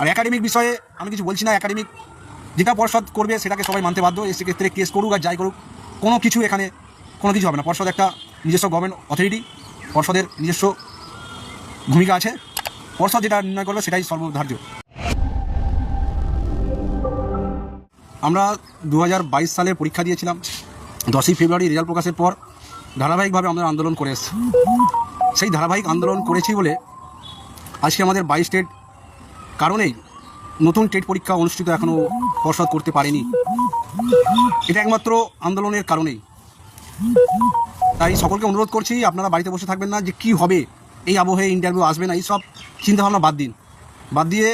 আর academic বিষয়ে আমি কিছু বলছি না একাডেমিক যেটা পর্ষদ করবে সেটাকে সবাই মানতে বাধ্য সেক্ষেত্রে কেস করুক আর যাই করুক, কোনো কিছু এখানে, কোনো কিছু হবে না। পর্ষদ একটা নিজস্ব গভর্নমেন্ট অথরিটি পর্ষদের নিজস্ব ভূমিকা আছে। পর্ষদ যেটা নির্ণয় করবে সেটাই সর্বধার্য। আমরা দু হাজার বাইশ সালে পরীক্ষা দিয়েছিলাম, দশই ফেব্রুয়ারি রেজাল্ট প্রকাশের পর ধারাবাহিকভাবে আমরা আন্দোলন করে এসেছি। সেই ধারাবাহিক আন্দোলন করেছি বলে আজকে আমাদের বাইশ স্টেট কারণেই নতুন টেট পরীক্ষা অনুষ্ঠিত এখনও পর্ষদ করতে পারেনি। এটা একমাত্র আন্দোলনের কারণেই তাই সকলকে অনুরোধ করছি, আপনারা বাড়িতে বসে থাকবেন না যে কি হবে, এই আবহে ইন্টারভিউ আসবে না এই সব চিন্তাভাবনা বাদ দিন। বাদ দিয়ে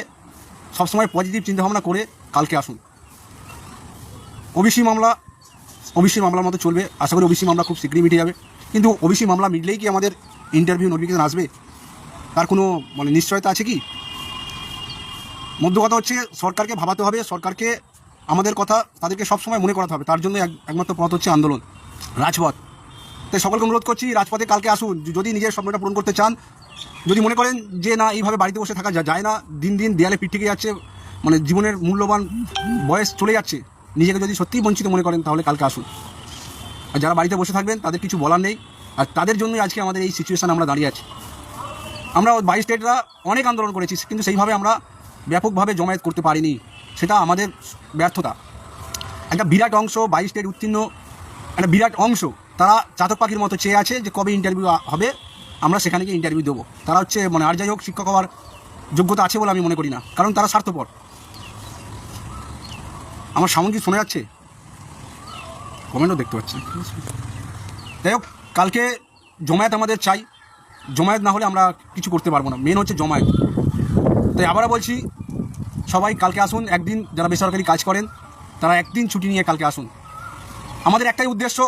সবসময় পজিটিভ চিন্তাভাবনা করে কালকে আসুন। ওবিসি মামলা, ওবিসি মামলার মতো চলবে। আশা করি ওবিসি মামলা খুব শীঘ্রই মিটে যাবে। কিন্তু ওবিসি মামলা মিটলেই কি আমাদের ইন্টারভিউ নোটিফিকেশন আসবে? তার কোনো মানে নিশ্চয়তা আছে কি? মধ্য কথা হচ্ছে সরকারকে ভাবাতে হবে, সরকারকে আমাদের কথা তাদেরকে সবসময় মনে করাতে হবে, তার জন্য এক- একমাত্র পথ হচ্ছে আন্দোলন, রাজপথ। তাই সকলকে অনুরোধ করছি, রাজপথে কালকে আসুন যদি নিজের স্বপ্নটা পূরণ করতে চান, যদি মনে করেন যে না, এইভাবে বাড়িতে বসে থাকা যায় না, দিন দিন দেয়ালে পিঠ যাচ্ছে মানে জীবনের মূল্যবান বয়স চলে যাচ্ছে, নিজেকে যদি সত্যিই বঞ্চিত মনে করেন, তাহলে কালকে আসুন। আর যারা বাড়িতে বসে থাকবেন, তাদের কিছু বলার নেই, আর তাদের জন্যই আজকে আমাদের এই সিচুয়েশান আমরা দাঁড়িয়ে আছি। আমরা বাইশ স্টেটরা অনেক আন্দোলন করেছি, কিন্তু সেইভাবে আমরা ব্যাপকভাবে জমায়েত করতে পারিনি। সেটা আমাদের ব্যর্থতা। একটা বিরাট অংশ বাইশ স্টেট উত্তীর্ণ, একটা বিরাট অংশ তারা চাতক পাখির মতো চেয়ে আছে যে কবে ইন্টারভিউ হবে, আমরা সেখানে গিয়ে ইন্টারভিউ দেবো। তারা হচ্ছে মানে আর যাই হোক শিক্ষক হওয়ার যোগ্যতা আছে বলে আমি মনে করি না, কারণ তারা স্বার্থপর। আমার সাউন্ড কি শোনা যাচ্ছে? কমেন্টও দেখতে পাচ্ছি। যাই হোক, কালকে জমায়েত আমাদের চাই। জমায়েত না হলে আমরা কিছু করতে পারব না। মেন হচ্ছে জমায়েত। তাই আবারও বলছি, সবাই কালকে আসুন, একদিন যারা বেসরকারি কাজ করেন, তারা একদিন ছুটি নিয়ে কালকে আসুন। আমাদের একটাই উদ্দেশ্য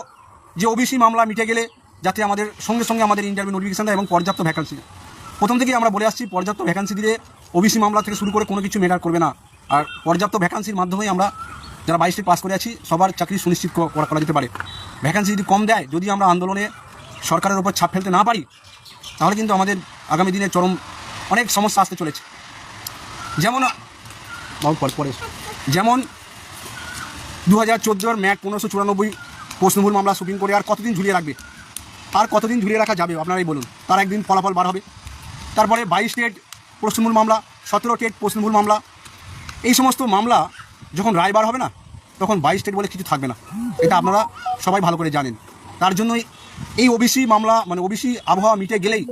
যে ওবিসি মামলা মিটে গেলে যাতে আমাদের সঙ্গে সঙ্গে আমাদের ইন্টারভিউ নোটিফিকেশন দেয় এবং পর্যাপ্ত ভ্যাকান্সি প্রথম থেকেই আমরা বলে আসছি, পর্যাপ্ত ভ্যাকান্সি দিলে ওবিসি মামলা থেকে শুরু করে কোনো কিছু মেটার করবে না। আর পর্যাপ্ত ভ্যাকান্সির মাধ্যমেই আমরা যারা বাইশটি পাস করে আছি, সবার চাকরি সুনিশ্চিত করা করা যেতে পারে। ভ্যাকান্সি যদি কম দেয়, যদি আমরা আন্দোলনে সরকারের ওপর ছাপ ফেলতে না পারি, তাহলে কিন্তু আমাদের আগামী দিনে চরম অনেক সমস্যা আসতে চলেছে। যেমন যেমন দু হাজার চোদ্দোর ম্যাট পনেরোশো চুরানব্বই প্রশ্নভুল মামলা সুপ্রিম কোর্টে আর কতদিন ঝুলিয়ে রাখবে? আর কতদিন ঝুলিয়ে রাখা যাবে? আপনারাই বলুন। তার একদিন ফলাফল বার হবে। তারপরে বাইশ টেট প্রশ্নমূল মামলা, সতেরো টেট প্রশ্নমূল মামলা। এই সমস্ত মামলা যখন রায় বার হবে না, তখন বাইশ স্টেট বলে কিছু থাকবে না। এটা আপনারা সবাই ভালো করে জানেন। তার জন্যই এই ওবিসি মামলা মানে ওবিসি আবহাওয়া মিটে গেলেই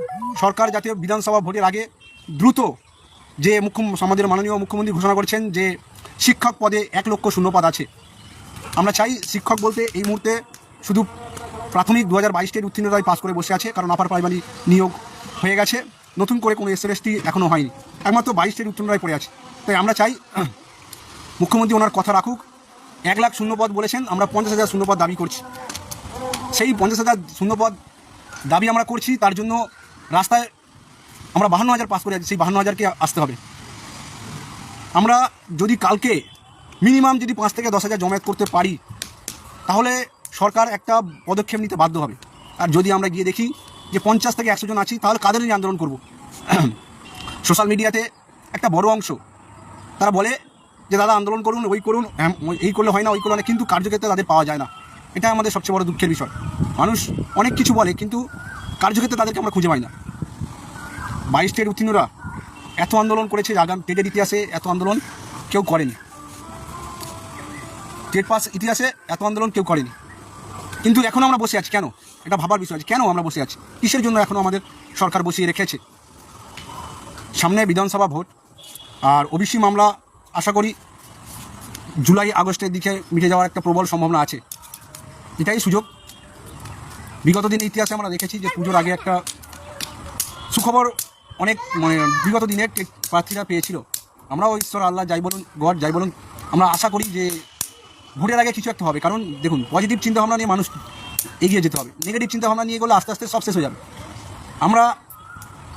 সরকার জাতীয় বিধানসভা ভোটের আগে দ্রুত যে মুখ্য আমাদের মাননীয় মুখ্যমন্ত্রী ঘোষণা করেছেন যে শিক্ষক পদে এক লক্ষ শূন্যপদ আছে। আমরা চাই শিক্ষক বলতে এই মুহূর্তে শুধু প্রাথমিক দু হাজার বাইশটির উত্তীর্ণতায় পাস করে বসে আছে, কারণ আপার প্রাইমারি নিয়োগ হয়ে গেছে। নতুন করে কোনো এসএলএসটি এখনও হয়নি। একমাত্র বাইশটির উত্তীর্ণরাই পড়ে আছে। তাই আমরা চাই মুখ্যমন্ত্রী ওনার কথা রাখুক। এক লাখ শূন্যপদ বলেছেন, আমরা পঞ্চাশ হাজার শূন্যপদ দাবি করছি। সেই পঞ্চাশ হাজার শূন্যপদ দাবি আমরা করছি, তার জন্য রাস্তায় আমরা বাহান্ন হাজার পাস করে আছি সেই বাহান্ন হাজারকে আসতে হবে। আমরা যদি কালকে মিনিমাম যদি পাঁচ থেকে দশ হাজার জমায়েত করতে পারি তাহলে সরকার একটা পদক্ষেপ নিতে বাধ্য হবে। আর যদি আমরা গিয়ে দেখি যে পঞ্চাশ থেকে একশো জন আছি তাহলে কাদের নিয়ে আন্দোলন করব? সোশ্যাল মিডিয়াতে একটা বড় অংশ তারা বলে যে দাদা আন্দোলন করুন ওই করুন হ্যাঁ, এই করলে হয় না ওই করলে না। কিন্তু কার্যক্ষেত্রে তাদের পাওয়া যায় না। এটা আমাদের সবচেয়ে বড় দুঃখের বিষয়। মানুষ অনেক কিছু বলে কিন্তু কার্যক্ষেত্রে তাদেরকে আমরা খুঁজে পাই না। বাইশ স্টেট উত্তীর্ণরা এত আন্দোলন করেছে আগাম টেটের ইতিহাসে এত আন্দোলন কেউ করেনি। টেট পাস ইতিহাসে এত আন্দোলন কেউ করেনি। কিন্তু এখন আমরা বসে আছি কেন? এটা ভাবার বিষয় আছে কেন আমরা বসে আছি? কিসের জন্য এখনও আমাদের সরকার বসিয়ে রেখেছে? সামনে বিধানসভা ভোট আর ওবিসি মামলা, আশা করি জুলাই আগস্টের দিকে মিটে যাওয়ার একটা প্রবল সম্ভাবনা আছে। এটাই সুযোগ। বিগত দিন ইতিহাসে আমরা দেখেছি যে পুজোর আগে একটা সুখবর অনেক মানে বিগত দিনের প্রার্থীরা পেয়েছিল। আমরাও ঈশ্বর, আল্লাহ যাই বলুন, গড যাই বলুন, আমরা আশা করি যে ভোটের আগে কিছু একটা হবে। কারণ দেখুন পজিটিভ চিন্তাভাবনা নিয়ে মানুষ এগিয়ে যেতে হবে। নেগেটিভ চিন্তাভাবনা নিয়ে গেলে আস্তে আস্তে সব শেষ হয়ে যাবে। আমরা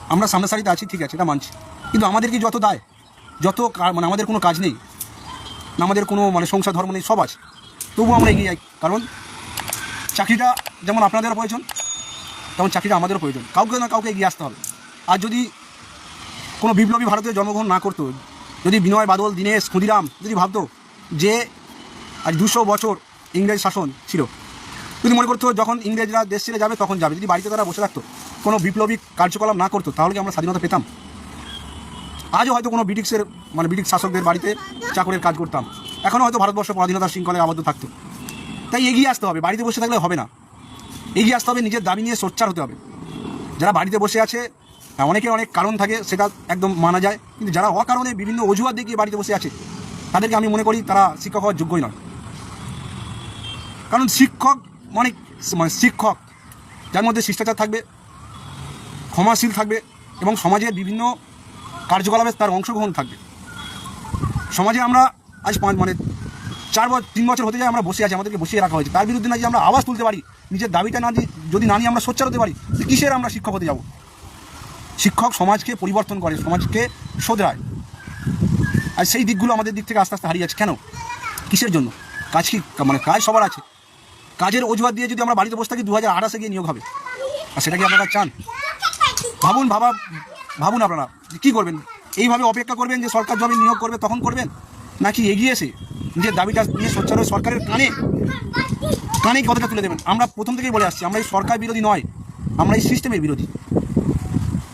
আমরা সামনে সারিতে আছি, ঠিক আছে, এটা মানছি। কিন্তু আমাদের কি যত দায়, যত মানে আমাদের কোনো কাজ নেই, না আমাদের কোনো মানে সংসার, ধর্ম নেই, সব আছে। তবুও আমরা এগিয়ে যাই। কারণ চাকরিটা যেমন আপনাদেরও প্রয়োজন, তেমন চাকরিটা আমাদেরও প্রয়োজন। কাউকে না কাউকে এগিয়ে আসতে হবে। আর যদি কোনো বিপ্লবী ভারতীয় জন্মগ্রহণ না করতো, যদি বিনয় বাদল, দীনেশ, ক্ষুদিরাম, যদি ভাবতো যে আজ দুশো বছর ইংরেজ শাসন ছিল, যদি মনে করতো যখন ইংরেজরা দেশ ছেড়ে যাবে তখন যাবে, যদি বাড়িতে তারা বসে থাকতো, কোনো বিপ্লবী কার্যকলাপ না করতো, তাহলে কি আমরা স্বাধীনতা পেতাম? আজও হয়তো কোনো ব্রিটিশের মানে ব্রিটিশ শাসকদের বাড়িতে চাকরের কাজ করতাম। এখনও হয়তো ভারতবর্ষ পরাধীনতার শৃঙ্খলায় আবদ্ধ থাকতো। তাই এগিয়ে আসতে হবে, বাড়িতে বসে থাকলে হবে না। এগিয়ে আসতে হবে, নিজের দাবি নিয়ে সোচ্চার হতে হবে। যারা বাড়িতে বসে আছে অনেকের অনেক কারণ থাকে, সেটা একদম মানা যায়। কিন্তু যারা অকারণে বিভিন্ন অজুহাত দেখিয়ে বাড়িতে বসে আছে, তাদেরকে আমি মনে করি তারা শিক্ষক হওয়ার যোগ্যই নয়। কারণ শিক্ষক মানে মানে শিক্ষক, যার মধ্যে শিষ্টাচার থাকবে, ক্ষমাশীল থাকবে এবং সমাজের বিভিন্ন কার্যকলাপে তার অংশগ্রহণ থাকবে। সমাজে আমরা আজ পাঁচ মানে চার বছর, তিন বছর হতে যায় আমরা বসে আছি, আমাদেরকে বসিয়ে রাখা হয়েছে। তার বিরুদ্ধে না যে আমরা আওয়াজ তুলতে পারি, নিজের দাবিটা না যদি না নিয়ে আমরা সোচ্চার হতে পারি কিসের আমরা শিক্ষক হতে যাব? শিক্ষক সমাজকে পরিবর্তন করে, সমাজকে শোধরায়। আর সেই দিকগুলো আমাদের দিক থেকে আস্তে আস্তে হারিয়ে যাচ্ছে। কেন? কিসের জন্য? কাজ কি? মানে কাজ সবার আছে। কাজের অজুহাত দিয়ে যদি আমরা বাড়িতে বসে থাকি দু হাজার আঠাশে গিয়ে নিয়োগ হবে। আর সেটা কি আপনারা চান? ভাবুন ভাবা ভাবুন আপনারা কী করবেন? এইভাবে অপেক্ষা করবেন যে সরকার জবে নিয়োগ করবে, তখন করবেন? নাকি এগিয়ে এসে নিজের দাবিটা নিয়ে সোচ্চার সরকারের কানে কানে কথাটা তুলে দেবেন? আমরা প্রথম থেকেই বলে আসছি, আমরা এই সরকার বিরোধী নয়, আমরা এই সিস্টেমের বিরোধী।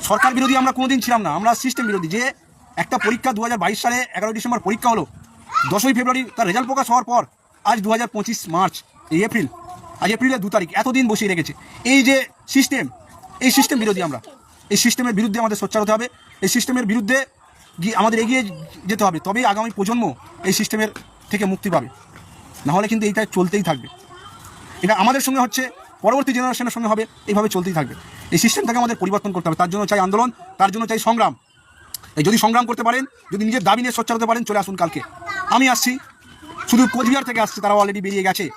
সরকার বিরোধী আমরা কোনোদিন ছিলাম না। আমরা সিস্টেম বিরোধী। যে একটা পরীক্ষা দু হাজার বাইশ সালে এগারোই ডিসেম্বর পরীক্ষা হলো, দশই ফেব্রুয়ারি তার রেজাল্ট প্রকাশ হওয়ার পর, আজ দু হাজার পঁচিশ মার্চ, এই এপ্রিল, আজ এপ্রিলের দু তারিখ, এতদিন বসিয়ে রেখেছে। এই যে সিস্টেম এই সিস্টেম বিরোধী আমরা। এই সিস্টেমের বিরুদ্ধে আমাদের সোচ্চার হতে হবে। এই সিস্টেমের বিরুদ্ধে গিয়ে আমাদের এগিয়ে যেতে হবে। তবেই আগামী প্রজন্ম এই সিস্টেমের থেকে মুক্তি পাবে। নাহলে কিন্তু এইটা চলতেই থাকবে। এটা আমাদের সঙ্গে হচ্ছে, পরবর্তী জেনারেশনের সঙ্গে হবে, এইভাবে চলতেই থাকবে। এই সিস্টেমটাকে আমাদের পরিবর্তন করতে হবে। তার জন্য চাই আন্দোলন, তার জন্য চাই সংগ্রাম। যদি সংগ্রাম করতে পারেন, যদি নিজের দাবি নিয়ে সোচ্চার হতে পারেন, চলে আসুন কালকে। আমি আসছি। শুধু কোচবিহার থেকে আসছে তারা অলরেডি বেরিয়ে গেছে।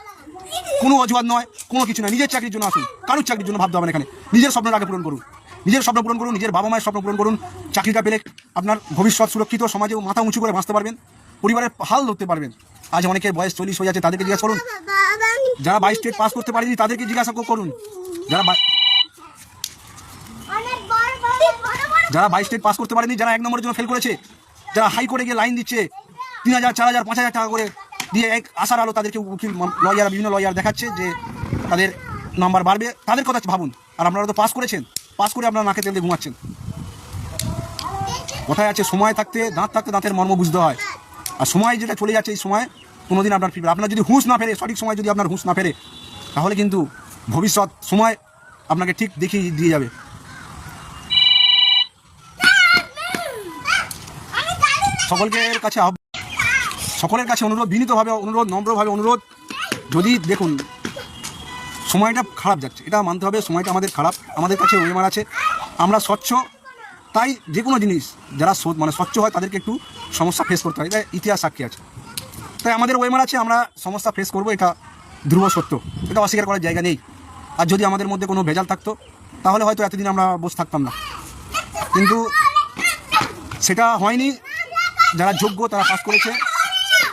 কোনো অজুহাত নয়, কোনো কিছু নয়। নিজের চাকরির জন্য আসুন। কারোর চাকরির জন্য ভাবতে হবে এখানে। নিজের স্বপ্নটা আগে পূরণ করুন। নিজের স্বপ্ন পূরণ করুন, নিজের বাবা মায়ের স্বপ্ন পূরণ করুন। চাকরিটা পেলে আপনার ভবিষ্যৎ সুরক্ষিত সমাজেও মাথা উঁচু করে বাঁচতে পারবেন। পরিবারের হাল ধরতে পারবেন। আজ অনেকের বয়স চল্লিশ হয়ে যাচ্ছে, তাদেরকে জিজ্ঞাসা করুন। যারা বাইশ স্টেট পাস করতে পারেনি, তাদেরকে জিজ্ঞাসা করুন। যারা বাই- যারা বাইশ স্টেট পাস করতে পারেনি, যারা এক নম্বরের জন্য ফেল করেছে, যারা হাই হাইকোর্টে গিয়ে লাইন দিচ্ছে, তিন হাজার, চার হাজার, পাঁচ হাজার টাকা করে দিয়ে এক আশার আলো তাদেরকে উকিল লয়ার বিভিন্ন লয়ার দেখাচ্ছে যে তাদের নাম্বার বাড়বে। তাদের কথা ভাবুন, আর আপনারা তো পাস করেছেন পাস করে আপনারা নাকে তেল দিয়ে ঘুমাচ্ছেন। কোথায় আছে, সময় থাকতে, দাঁত থাকতে দাঁতের মর্ম বুঝতে হয়। আর সময় যেটা চলে যাচ্ছে এই সময়, কোনোদিন আপনার ফিরবে আপনার যদি হুঁশ না ফেরে, সঠিক সময় যদি আপনার হুঁশ না ফেরে, তাহলে কিন্তু ভবিষ্যৎ সময় আপনাকে ঠিক দেখিয়ে দিয়ে যাবে। সকলকে এর কাছে সকলের কাছে অনুরোধ, বিনীতভাবে অনুরোধ, নম্রভাবে অনুরোধ। যদি দেখুন, সময়টা খারাপ যাচ্ছে। এটা মানতে হবে, সময়টা আমাদের খারাপ। আমাদের কাছে ওয়েমার আছে। আমরা স্বচ্ছ। তাই যে কোনো জিনিস, যারা মানে স্বচ্ছ হয়, তাদেরকে একটু সমস্যা ফেস করতে হয়। এটা ইতিহাস সাক্ষী আছে। তাই আমাদের ওয়েমার আছে, আমরা সমস্যা ফেস করব। এটা ধ্রুব সত্য। এটা অস্বীকার করার জায়গা নেই। আর যদি আমাদের মধ্যে কোনো ভেজাল থাকতো, তাহলে হয়তো এতদিন আমরা বসে থাকতাম না। কিন্তু সেটা হয়নি। যারা যোগ্য তারা পাস করেছে।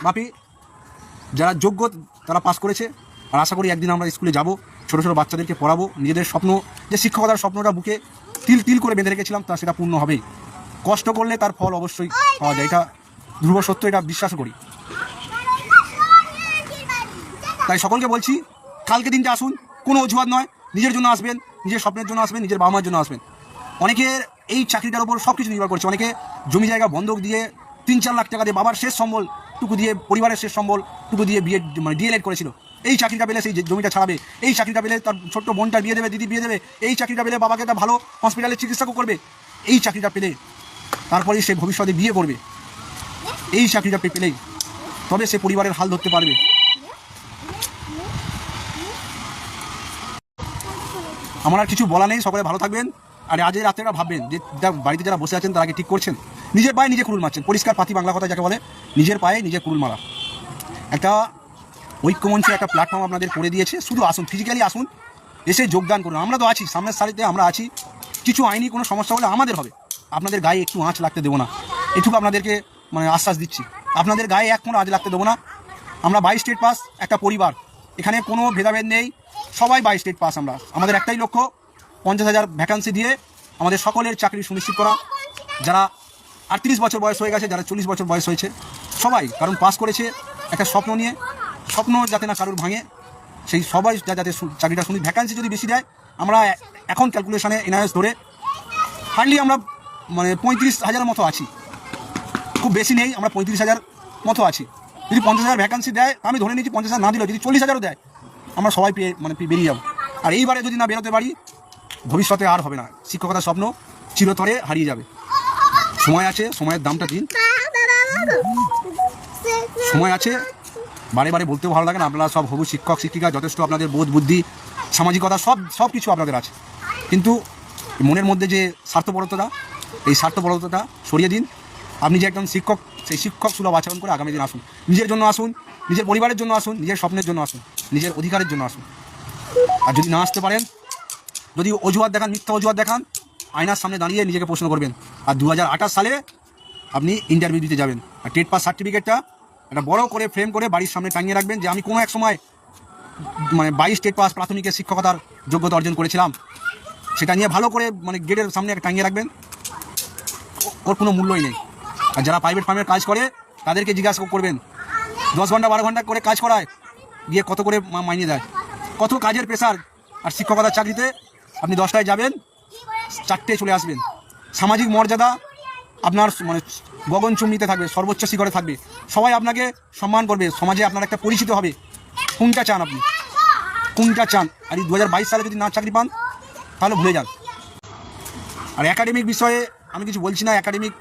বাপি, যারা যোগ্য তারা পাস করেছে। আর আশা করি একদিন আমরা স্কুলে যাব, ছোটো ছোটো বাচ্চাদেরকে পড়াবো, নিজেদের স্বপ্ন, যে শিক্ষকতার স্বপ্নটা বুকে তিল তিল করে বেঁধে রেখেছিলাম, তা সেটা পূর্ণ হবেই। কষ্ট করলে তার ফল অবশ্যই পাওয়া যায়, এটা ধ্রুব সত্য, এটা বিশ্বাস করি। তাই সকলকে বলছি, কালকে দিনটা আসুন, কোনো অজুহাত নয়, নিজের জন্য আসবেন, নিজের স্বপ্নের জন্য আসবেন, নিজের বাবা মার জন্য আসবেন। অনেকের এই চাকরিটার উপর সব কিছু নির্ভর করছে, অনেকে জমি জায়গা বন্ধক দিয়ে তিন চার লাখ টাকা দিয়ে বাবার শেষ সম্বল টুকু দিয়ে, পরিবারের শেষ সম্বল টুকু দিয়ে বিয়ে মানে ডিএলএড করেছিল। এই চাকরিটা পেলে সেই জমিটা ছাড়াবে, এই চাকরিটা পেলে তার ছোট্ট বোনটা বিয়ে দেবে, দিদি বিয়ে দেবে, এই চাকরিটা পেলে বাবাকে একটা ভালো হসপিটালে চিকিৎসা করবে। এই চাকরিটা পেলে তারপরেই সে ভবিষ্যতে বিয়ে করবে। এই চাকরিটা পে- পেলেই তবে সে পরিবারের হাল ধরতে পারবে। আমার আর কিছু বলা নেই, সকলে ভালো থাকবেন। আর আজ রাত্রেটা ভাববেন যা- বাড়িতে যারা বসে আছেন, তারা কি ঠিক করছেন? নিজের পায়ে নিজে কুড়ুল মারছেন। পরিষ্কার পাতি বাংলা কথা যাকে বলে, নিজের পায়ে নিজে কুড়ুল মারা। একটা ঐক্যমঞ্চে একটা প্ল্যাটফর্ম আপনাদের করে দিয়েছে, শুধু আসুন ফিজিক্যালি আসুন, এসে যোগদান করুন। আমরা তো আছি, সামনের সারিতে আমরা আছি। কিছু আইনি কোনো সমস্যা হলে আমাদের হবে। আপনাদের গায়ে একটু আঁচ লাগতে দেবো না। এটুকু আপনাদেরকে মানে আশ্বাস দিচ্ছি। আপনাদের গায়ে এক কোনো আঁচ লাগতে দেবো না। আমরা বাই স্টেট পাস একটা পরিবার। এখানে কোনো ভেদাভেদ নেই। সবাই বাই স্টেট পাস আমরা। আমাদের একটাই লক্ষ্য, পঞ্চাশ হাজার ভ্যাকান্সি দিয়ে আমাদের সকলের চাকরি সুনিশ্চিত করা। যারা আটত্রিশ বছর বয়স হয়ে গেছে, যারা চল্লিশ বছর বয়স হয়েছে। সবাই, কারণ পাস করেছে একটা স্বপ্ন নিয়ে, স্বপ্ন যাতে না কারোর ভাঙে, সেই সবাই যাতে চাকরিটা শুনি। ভ্যাকান্সি যদি বেশি দেয়, আমরা এখন ক্যালকুলেশনে এনআইএস ধরে হার্ডলি আমরা মানে পঁয়ত্রিশ হাজারের মতো আছি। খুব বেশি নেই, আমরা পঁয়ত্রিশ হাজার মতো আছি। যদি পঞ্চাশ হাজার ভ্যাকান্সি দেয় আমি ধরে নিচ্ছি পঞ্চাশ হাজার না দিলেও, যদি চল্লিশ হাজারও দেয়, আমরা সবাই পেয়ে মানে বেরিয়ে যাব। আর এইবারে যদি না বেরোতে পারি, ভবিষ্যতে আর হবে না। শিক্ষকতার স্বপ্ন চিরতরে হারিয়ে যাবে। সময় আছে? সময়ের দামটা দিন সময় আছে? বারে বারে বলতেও ভালো লাগে না। আপনারা সব হবু শিক্ষক, শিক্ষিকা, যথেষ্ট আপনাদের বোধ, বুদ্ধি, সামাজিকতা, সব সব কিছু আপনাদের আছে। কিন্তু মনের মধ্যে যে স্বার্থপরতাটা, এই স্বার্থপরতাটা সরিয়ে দিন। আপনি যে একজন শিক্ষক, সেই শিক্ষক সুলভ আচরণ করে আগামী দিন আসুন। নিজের জন্য আসুন, নিজের পরিবারের জন্য আসুন, নিজের স্বপ্নের জন্য আসুন, নিজের অধিকারের জন্য আসুন। আর যদি না আসতে পারেন, যদি অজুহাত দেখান, মিথ্যা অজুহাত দেখান আয়নার সামনে দাঁড়িয়ে নিজেকে প্রশ্ন করবেন, আর দু হাজার আঠাশ সালে আপনি ইন্টারভিউ দিতে যাবেন? আর টেট পাস সার্টিফিকেটটা একটা বড় করে ফ্রেম করে বাড়ির সামনে টাঙিয়ে রাখবেন যে, আমি কোনো এক সময় মানে বাইশ টেট পাস প্রাথমিকের শিক্ষকতার যোগ্যতা অর্জন করেছিলাম। সেটা নিয়ে ভালো করে মানে গেটের সামনে একটা টাঙিয়ে রাখবেন। ওর কোনো মূল্যই নেই। আর যারা প্রাইভেট ফার্মের কাজ করে, তাদেরকে জিজ্ঞাসা করবেন। দশ ঘণ্টা, বারো ঘণ্টা করে কাজ করায়, গিয়ে কত করে মাইনে দেয়? কত কাজের প্রেশার আর শিক্ষকতার চাকরিতে আপনি দশটায় যাবেন চারটে চলে আসবেন। সামাজিক মর্যাদা আপনার মানে গগন গগনচুম্বিতে থাকবে, সর্বোচ্চ শিখরে থাকবে। সবাই আপনাকে সম্মান করবে, সমাজে আপনার একটা পরিচিত হবে। কোনটা চান আপনি? কোনটা চান? আর এই দু হাজার বাইশ সালে যদি না চাকরি পান, তাহলে ভুলে যান। আর একাডেমিক বিষয়ে আমি কিছু বলছি না একাডেমিক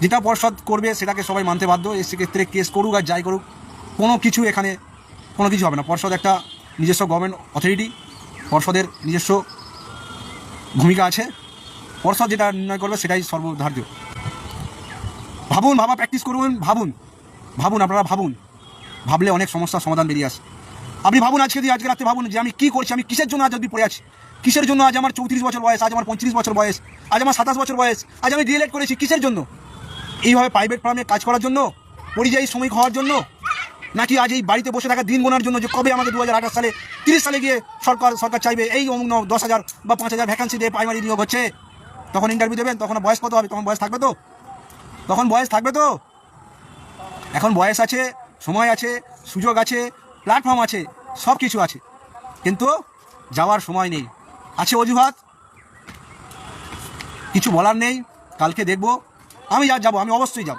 যেটা পর্ষদ করবে সেটাকে সবাই মানতে বাধ্য। এ সেক্ষেত্রে কেস করুক আর যাই করুক, কোনো কিছু এখানে কোনো কিছু হবে না। পর্ষদ একটা নিজস্ব গভর্নমেন্ট অথরিটি পর্ষদের নিজস্ব ভূমিকা আছে। পর্ষদ যেটা নির্ণয় করবে সেটাই সর্বধার্য। ভাবুন, ভাবা প্র্যাকটিস করুন, ভাবুন। ভাবুন, আপনারা ভাবুন। ভাবলে অনেক সমস্যার সমাধান বেরিয়ে আসে। আপনি ভাবুন আজকে আজকে রাতে ভাবুন যে আমি কী করছি, আমি কিসের জন্য আজ অব্দি পড়ে আছি? কিসের জন্য আজ আমার চৌত্রিশ বছর বয়স, আজ আমার পঁয়ত্রিশ বছর বয়স, আজ আমার সাতাশ বছর বয়স, আজ আমি ডিএলএড করেছি কিসের জন্য? এইভাবে প্রাইভেট ফার্মে কাজ করার জন্য, পরিযায়ী শ্রমিক হওয়ার জন্য? নাকি আজ এই বাড়িতে বসে থাকা দিন গোনার জন্য যে কবে আমাকে দু হাজার আঠাশ সালে তিরিশ সালে গিয়ে সরকার সরকার চাইবে, এই অমুক দশ হাজার বা পাঁচ হাজার ভ্যাকান্সি দিয়ে প্রাইমারি নিয়োগ হচ্ছে? তখন ইন্টারভিউ দেবেন, তখন বয়স কত হবে? তখন বয়স থাকবে তো? তখন বয়স থাকবে তো? এখন বয়স আছে, সময় আছে, সুযোগ আছে প্ল্যাটফর্ম আছে সব কিছু আছে। কিন্তু যাওয়ার সময় নেই। আছে অজুহাত? কিছু বলার নেই। কালকে দেখব। আমি যা যাব, আমি অবশ্যই যাব।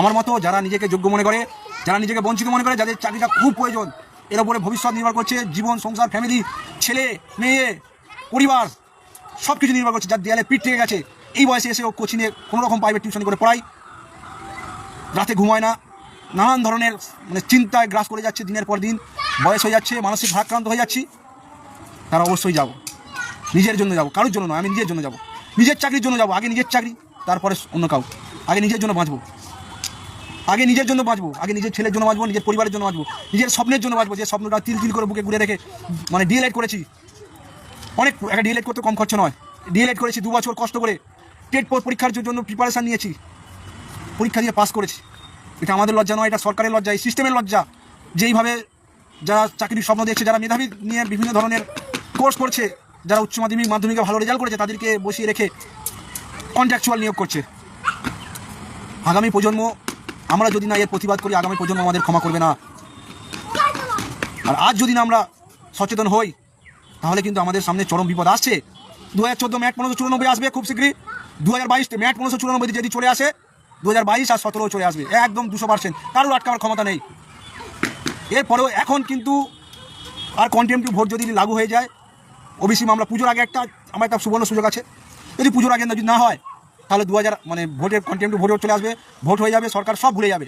আমার মতো যারা নিজেকে যোগ্য মনে করে, যারা নিজেকে বঞ্চিত মনে করে, যাদের চাকরিটা খুব প্রয়োজন, এর উপরে ভবিষ্যৎ নির্ভর করছে, জীবন, সংসার ফ্যামিলি ছেলে, মেয়ে, পরিবার সব কিছু নির্ভর করছে, যার দেয়ালে পিঠ থেকে গেছে। এই বয়সে এসে ও কোচিংয়ে কোনো রকম প্রাইভেট টিউশন করে পড়াই রাতে ঘুমায় না, নানান ধরনের মানে চিন্তায় গ্রাস করে যাচ্ছে দিনের পর দিন। বয়স হয়ে যাচ্ছে, মানসিক ভারাক্রান্ত হয়ে যাচ্ছি। তারা অবশ্যই যাব। নিজের জন্য যাব, কারোর জন্য নয়, আমি নিজের জন্য যাব। নিজের চাকরির জন্য যাব, আগে নিজের চাকরি, তারপরে অন্য কাউ আগে নিজের জন্য বাঁচবো। আগে নিজের জন্য বাঁচবো, আগে নিজের ছেলের জন্য বাঁচবো, নিজের পরিবারের জন্য বাঁচবো, নিজের স্বপ্নের জন্য বাঁচবো, যে স্বপ্নটা তিল তিল করে বুকে ঘুরে রেখে মানে ডিএলএড করেছি। অনেক, একটা ডিএলএড করতে কম খরচ নয়। ডিএলএড করেছি দু বছর কষ্ট করে, টেট পরীক্ষার জন্য প্রিপারেশান নিয়েছি। পরীক্ষা দিয়ে পাস করেছি। এটা আমাদের লজ্জা নয়, এটা সরকারের লজ্জা, এই সিস্টেমের লজ্জা। যেইভাবে যারা চাকরির স্বপ্ন দেখছে, যারা মেধাবী নিয়ে বিভিন্ন ধরনের কোর্স করছে, যারা উচ্চ মাধ্যমিক, মাধ্যমিকে ভালো রেজাল্ট করেছে, তাদেরকে বসিয়ে রেখে কন্ট্রাকচুয়াল নিয়োগ করছে। আগামী প্রজন্ম আমরা যদি না এর প্রতিবাদ করি, আগামী প্রজন্ম আমাদের ক্ষমা করবে না। আর আজ যদি না আমরা সচেতন হই, তাহলে কিন্তু আমাদের সামনে চরম বিপদ আসছে। দু হাজার চোদ্দ ম্যাট পনেরোশো চুরানব্বই আসবে খুব শীঘ্রই। দু হাজার বাইশ ম্যাট পনেরোশো চুরানব্বই যদি চলে আসে দু হাজার বাইশ আর সতেরো চলে আসবে। একদম দুশো পার্সেন্ট কারোর আটকাবার ক্ষমতা নেই। এরপরেও এখন কিন্তু আর কন্টেম্পটিভ ভোট যদি লাগু হয়ে যায় ওবিসি মামলা পুজোর আগে একটা, আমার একটা সুবর্ণ সুযোগ আছে। যদি পুজোর আগে যদি না হয় তাহলে দু হাজার মানে ভোটের কন্টেম্পটিভ ভোটে চলে আসবে, ভোট হয়ে যাবে, সরকার সব ভুলে যাবে।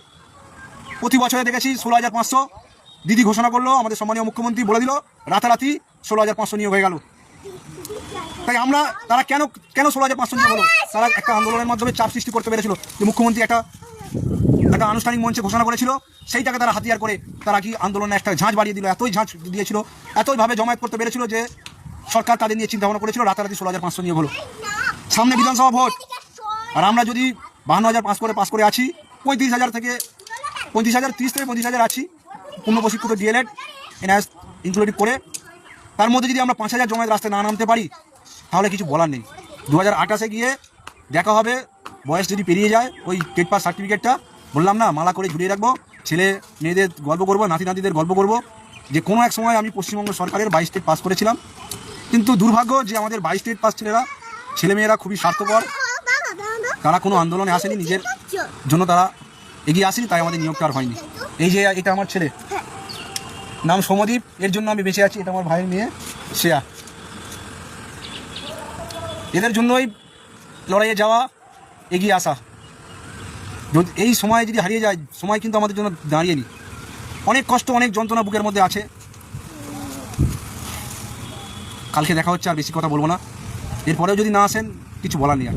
প্রতি বছরে দেখেছি ষোলো হাজার পাঁচশো দিদি ঘোষণা করল, আমাদের সম্মানীয় মুখ্যমন্ত্রী বলে দিল, রাতারাতি ষোলো হাজার পাঁচশো নিয়োগ হয়ে গেল। তাই আমরা, তারা কেন কেন ষোলো হাজার পাঁচশো নিয়োগ হলো? তারা একটা আন্দোলনের মাধ্যমে চাপ সৃষ্টি করতে পেরেছিল। যে মুখ্যমন্ত্রী একটা একটা আনুষ্ঠানিক মঞ্চে ঘোষণা করেছিল, সেইটাকে তারা হাতিয়ার করে তারা কি আন্দোলনে একটা ঝাঁঝ বাড়িয়ে দিল, এতই ঝাঁঝ দিয়েছিল, এতইভাবে জমায়েত করতে পেরেছিল যে সরকার তাদের নিয়ে চিন্তা ভাবনা করেছিল, রাতারাতি ষোলো হাজার পাঁচশো নিয়োগ হলো। সামনে বিধানসভা ভোট। আর আমরা যদি বাহান্ন হাজার পাস করে পাস করে আছি, পঁয়ত্রিশ হাজার থেকে পঁয়ত্রিশ হাজার, তিরিশ থেকে পঁয়ত্রিশ হাজার আছি, পূর্ণ প্রশিক্ষিত ডিএলএড এনআইএস ইনক্লুডিভ করে। তার মধ্যে যদি আমরা পাঁচ হাজার জমায়েত রাস্তায় না নামতে পারি, তাহলে কিছু বলার নেই। দু হাজার আঠাশে গিয়ে দেখা হবে, বয়স যদি পেরিয়ে যায়, ওই টেট পাস সার্টিফিকেটটা, বললাম না, মালা করে ঝুলিয়ে রাখব, ছেলে মেয়েদের গল্প করব, নাতি নাতিদের গল্প করব। যে কোনো এক সময় আমি পশ্চিমবঙ্গ সরকারের বাইশ স্টেট পাস করেছিলাম। কিন্তু দুর্ভাগ্য যে আমাদের বাইশ স্টেট পাস ছেলেরা, ছেলেমেয়েরা খুবই স্বার্থপর তারা কোনো আন্দোলনে আসেনি, নিজের জন্য তারা এগিয়ে আসেনি, তাই আমাদের নিয়োগটা আর হয়নি। এই যে এটা আমার ছেলে, নাম সমদীপ এর জন্য আমি বেঁচে আছি, এটা আমার ভাইয়ের মেয়ে, শ্রেয়া। এদের জন্যই লড়াইয়ে যাওয়া, এগিয়ে আসা। যদি এই সময় যদি হারিয়ে যায়, সময় কিন্তু আমাদের জন্য দাঁড়িয়ে নি অনেক কষ্ট, অনেক যন্ত্রণা বুকের মধ্যে আছে। কালকে দেখা হচ্ছে, আর বেশি কথা বলব না। এরপরেও যদি না আসেন, কিছু বলার নেই আর।